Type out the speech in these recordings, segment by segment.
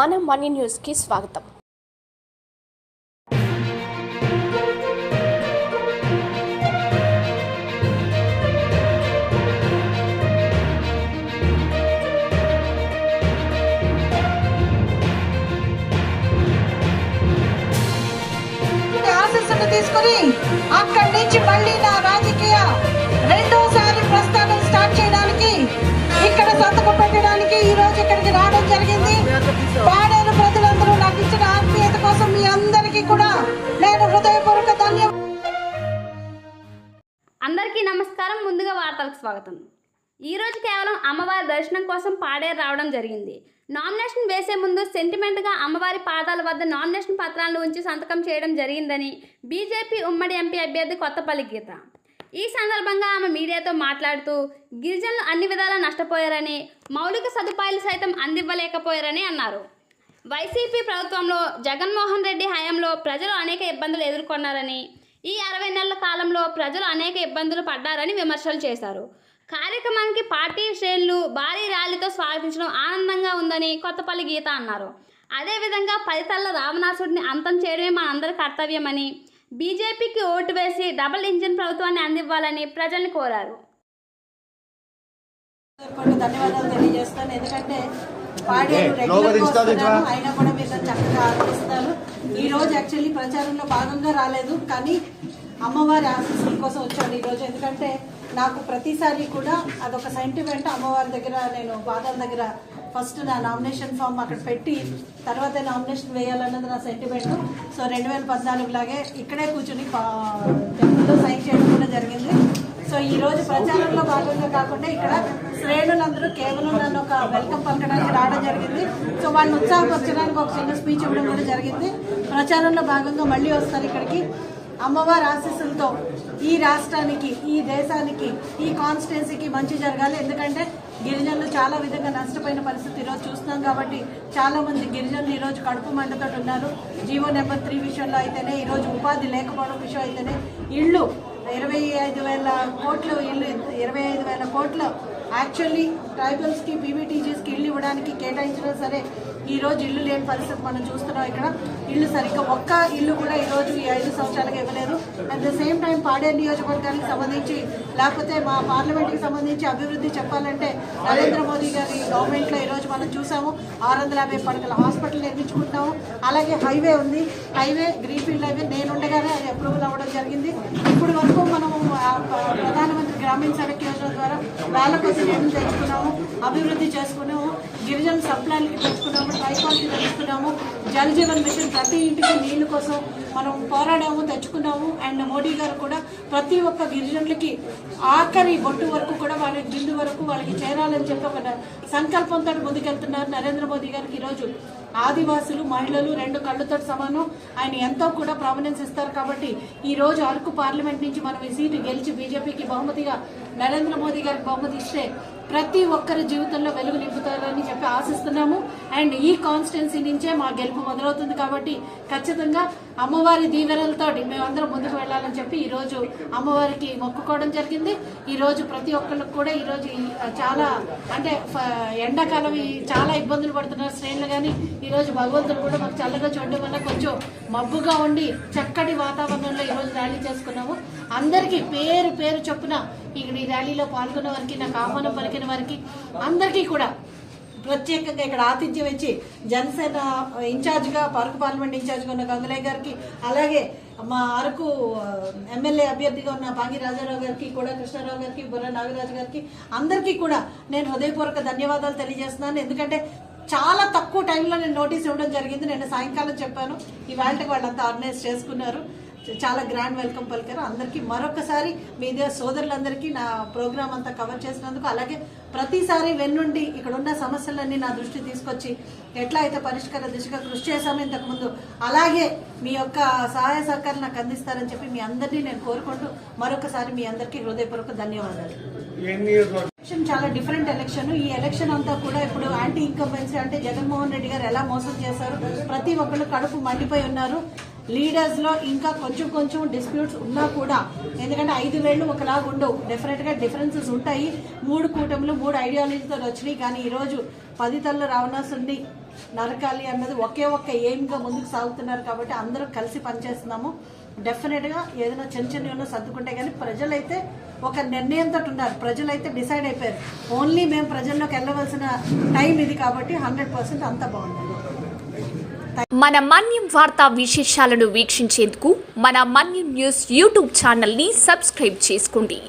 మనం మనీ న్యూస్కి స్వాగతం. ఆశస్సును తీసుకుని అక్కడి నుంచి ముందుగా స్వాగతం. ఈరోజు కేవలం అమ్మవారి దర్శనం కోసం పాడేరు రావడం జరిగింది. నామినేషన్ వేసే ముందు సెంటిమెంట్గా అమ్మవారి పాదాల వద్ద నామినేషన్ పత్రాలను ఉంచి సంతకం చేయడం జరిగిందని బీజేపీ ఉమ్మడి ఎంపీ అభ్యర్థి కొత్తపల్లి గీత. ఈ సందర్భంగా ఆమె మీడియాతో మాట్లాడుతూ గిరిజనులు అన్ని విధాలా నష్టపోయారని మౌలిక సదుపాయాలు సైతం అందివ్వలేకపోయారని అన్నారు. వైసీపీ ప్రభుత్వంలో జగన్మోహన్ రెడ్డి హయాంలో ప్రజలు అనేక ఇబ్బందులు ఎదుర్కొన్నారని ఈ అరవై నెలల కాలంలో ప్రజలు అనేక ఇబ్బందులు పడ్డారని విమర్శలు చేశారు. కార్యక్రమానికి పార్టీ శ్రేణులు భారీ ర్యాలీతో స్వాగతించడం ఆనందంగా ఉందని కొత్తపల్లి గీత అన్నారు. అదేవిధంగా ఫలితాల రావణాసుడిని అంతం చేయడమే మా అందరి కర్తవ్యమని బీజేపీకి ఓటు వేసి డబుల్ ఇంజిన్ ప్రభుత్వాన్ని అందివ్వాలని ప్రజల్ని కోరారు. కొన్ని ధన్యవాదాలు తెలియజేస్తాను. ఎందుకంటే అయినా కూడా మీరు చక్కగా ఆదరిస్తారు ఈ రోజు యాక్చువల్లీ ప్రచారంలో భాగంగా రాలేదు కానీ అమ్మవారి ఆశీస్సుల కోసం వచ్చాను ఈ రోజు. ఎందుకంటే నాకు ప్రతిసారి కూడా అదొక సెంటిమెంట్ అమ్మవారి దగ్గర నేను పాదాల దగ్గర ఫస్ట్ నా నామినేషన్ ఫామ్ అక్కడ పెట్టి తర్వాత నామినేషన్ వేయాలన్నది నా సెంటిమెంట్ సో రెండు వేల పద్నాలుగు లాగే ఇక్కడే కూర్చుని టెంపుల్లో సైన్ చేయడం కూడా జరిగింది. సో ఈ రోజు ప్రచారంలో భాగంగా కాకుండా ఇక్కడ శ్రేణులందరూ కేవలం నన్ను ఒక వెల్కమ్ పంపడానికి రావడం జరిగింది. సో వాళ్ళని ఉత్సాహపరచడానికి ఒక చిన్న స్పీచ్ ఇవ్వడం కూడా జరిగింది. ప్రచారంలో భాగంగా మళ్ళీ వస్తారు ఇక్కడికి. అమ్మవారి ఆశీస్సులతో ఈ రాష్ట్రానికి ఈ దేశానికి ఈ కాన్స్టిట్యున్సీకి మంచి జరగాలి. ఎందుకంటే గిరిజనులు చాలా విధంగా నష్టపోయిన పరిస్థితి ఈరోజు చూస్తున్నాం కాబట్టి చాలామంది గిరిజనులు ఈరోజు కడుపు మంటతో ఉన్నారు. జీవో నెంబర్ త్రీ విషయంలో అయితేనే ఈరోజు ఉపాధి లేకపోవడం విషయం అయితేనే ఇళ్ళు ఇరవై ఐదు వేల కోట్లు ఇల్లు ఇరవై ఐదు వేల కోట్లు యాక్చువల్లీ ట్రైబల్స్కి పీవీటీజీస్కి ఇల్లు ఇవ్వడానికి కేటాయించినా సరే ఈ రోజు ఇల్లు లేని పరిస్థితి మనం చూస్తున్నాం ఇక్కడ. ఇల్లు సరిగ్గా ఒక్క ఇల్లు కూడా ఈరోజు ఈ ఐదు సంవత్సరాలుగా ఇవ్వలేదు. At the same time Paderu నియోజకవర్గానికి సంబంధించి లేకపోతే మా పార్లమెంట్కి సంబంధించి అభివృద్ధి చెప్పాలంటే నరేంద్ర మోదీ గారి గవర్నమెంట్లో ఈరోజు మనం చూసాము. ఆరు వందల యాభై పడకల హాస్పిటల్ నిర్మించుకుంటున్నాము. అలాగే హైవే ఉంది. హైవే గ్రీన్ఫీల్డ్ హైవే నేను ఉండగానే అది అప్రూవల్ అవ్వడం జరిగింది. ఇప్పుడు వరకు మనము ప్రధానమంత్రి గ్రామీణ సడక్ యోజన ద్వారా వేల కోసం ఏం తెచ్చుకున్నాము అభివృద్ధి చేసుకున్నాము గిరిజన సప్లాన్కి తెచ్చుకున్నాము ట్రైపాల్కి తెచ్చుకున్నాము జల్ జీవన్ మిషన్ ప్రతి ఇంటికి నీళ్ళ కోసం మనం పోరాడాము తెచ్చుకున్నాము. అండ్ మోడీ గారు కూడా ప్రతి ఒక్క గిరిజనులకి ఆఖరి బొట్టు వరకు కూడా వాళ్ళ జిల్లు వరకు వాళ్ళకి చేరాలని చెప్పి ఒక సంకల్పంతో ముందుకెళ్తున్నారు నరేంద్ర మోదీ గారికి ఈరోజు. ఆదివాసులు మహిళలు రెండు కళ్ళతో సమానం. ఆయన ఎంతో కూడా ప్రామినెన్స్ ఇస్తారు కాబట్టి ఈ రోజు అరకు పార్లమెంట్ నుంచి మనం ఈ సీటు గెలిచి బీజేపీకి బహుమతిగా నరేంద్ర మోదీ గారికి బహుమతి ఇస్తే ప్రతి ఒక్కరి జీవితంలో వెలుగు నింపుతారని చెప్పి ఆశిస్తున్నాము. అండ్ ఈ కాన్స్టిట్యున్సీ నుంచే మా గెలుపు మొదలవుతుంది కాబట్టి ఖచ్చితంగా అమ్మవారి దీవెనలతో మేమందరం ముందుకు వెళ్ళాలని చెప్పి ఈరోజు అమ్మవారికి మొక్కుకోవడం జరిగింది. ఈరోజు ప్రతి ఒక్కరికి కూడా ఈరోజు చాలా అంటే ఎండాకాలం చాలా ఇబ్బందులు పడుతున్నారు శ్రేణులు కానీ ఈరోజు భగవంతుడు కూడా మాకు చల్లగా చూడడం వల్ల కొంచెం మబ్బుగా ఉండి చక్కటి వాతావరణంలో ఈరోజు ర్యాలీ చేసుకున్నాము. అందరికీ పేరు పేరు చొప్పున ఇక్కడ ఈ ర్యాలీలో పాల్గొన్న వారికి నాకు ఆహ్వానం పలికిన వారికి అందరికీ కూడా ప్రత్యేకంగా ఇక్కడ ఆతిథ్యం ఇచ్చి జనసేన ఇన్ఛార్జ్గా పార్క్ పార్లమెంట్ ఇన్ఛార్జ్గా ఉన్న గంగులయ్య గారికి అలాగే మా అరకు ఎమ్మెల్యే అభ్యర్థిగా ఉన్న పాంగి రాజారావు గారికి కూడా కృష్ణారావు గారికి బుర్ర నాగరాజు గారికి అందరికీ కూడా నేను హృదయపూర్వక ధన్యవాదాలు తెలియజేస్తున్నాను. ఎందుకంటే చాలా తక్కువ టైంలో నేను నోటీస్ ఇవ్వడం జరిగింది. నేను సాయంకాలం చెప్పాను. ఈ వాళ్ళకి వాళ్ళంతా ఆర్గనైజ్ చేసుకున్నారు. చాలా గ్రాండ్ వెల్కమ్ పలికారు. అందరికీ మరొకసారి మీడియా సోదరులందరికీ నా ప్రోగ్రామ్ అంతా కవర్ చేసినందుకు అలాగే ప్రతిసారి వెన్నుండి ఇక్కడ ఉన్న సమస్యలన్నీ నా దృష్టి తీసుకొచ్చి ఎట్లా అయితే పరిష్కార దిశగా కృషి చేశామో ఇంతకుముందు అలాగే మీ యొక్క సహాయ సహకారం నాకు అందిస్తారని చెప్పి మీ అందరినీ నేను కోరుకుంటూ మరొకసారి మీ అందరికీ హృదయపూర్వక ధన్యవాదాలు. ఎలక్షన్ చాలా డిఫరెంట్ ఎలక్షన్ ఈ ఎలక్షన్ అంతా కూడా ఇప్పుడు యాంటీ ఇన్కంబెన్సీ అంటే జగన్మోహన్ రెడ్డి గారు ఎలా మోసం చేశారు? ప్రతి ఒక్కళ్ళు కడుపు మండిపోయి ఉన్నారు. లీడర్స్లో ఇంకా కొంచెం కొంచెం డిస్ప్యూట్స్ ఉన్నా కూడా ఎందుకంటే ఐదు వేళ్ళు ఒకలాగా ఉండవు. డెఫినెట్గా డిఫరెన్సెస్ ఉంటాయి. మూడు కూటములు మూడు ఐడియాలజీతో వచ్చినాయి. కానీ ఈ రోజు పది తల్లు రావణాసుని నరకాలి అన్నది ఒకే ఒక్క ఎయిమ్గా ముందుకు సాగుతున్నారు కాబట్టి అందరూ కలిసి పనిచేస్తున్నాము. డెఫినెట్గా ఏదైనా చిన్న చిన్న సర్దుకుంటే కానీ ప్రజలైతే ఒక నిర్ణయంతో ఉన్నారు. ప్రజలైతే డిసైడ్ అయిపోయారు. ఓన్లీ మేము ప్రజల్లోకి వెళ్ళవలసిన టైం ఇది కాబట్టి హండ్రెడ్ పర్సెంట్ అంత బాగుంటుంది. మన మన్యం వార్తా విశేషాలను వీక్షించేందుకు మన మన్యం న్యూస్ యూట్యూబ్ ఛానల్ని సబ్స్క్రైబ్ చేసుకోండి.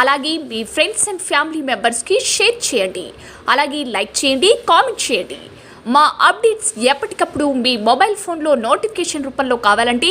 అలాగే మీ ఫ్రెండ్స్ అండ్ ఫ్యామిలీ మెంబర్స్కి షేర్ చేయండి. అలాగే లైక్ చేయండి కామెంట్ చేయండి. మా అప్డేట్స్ ఎప్పటికప్పుడు మీ మొబైల్ ఫోన్లో నోటిఫికేషన్ రూపంలో కావాలంటే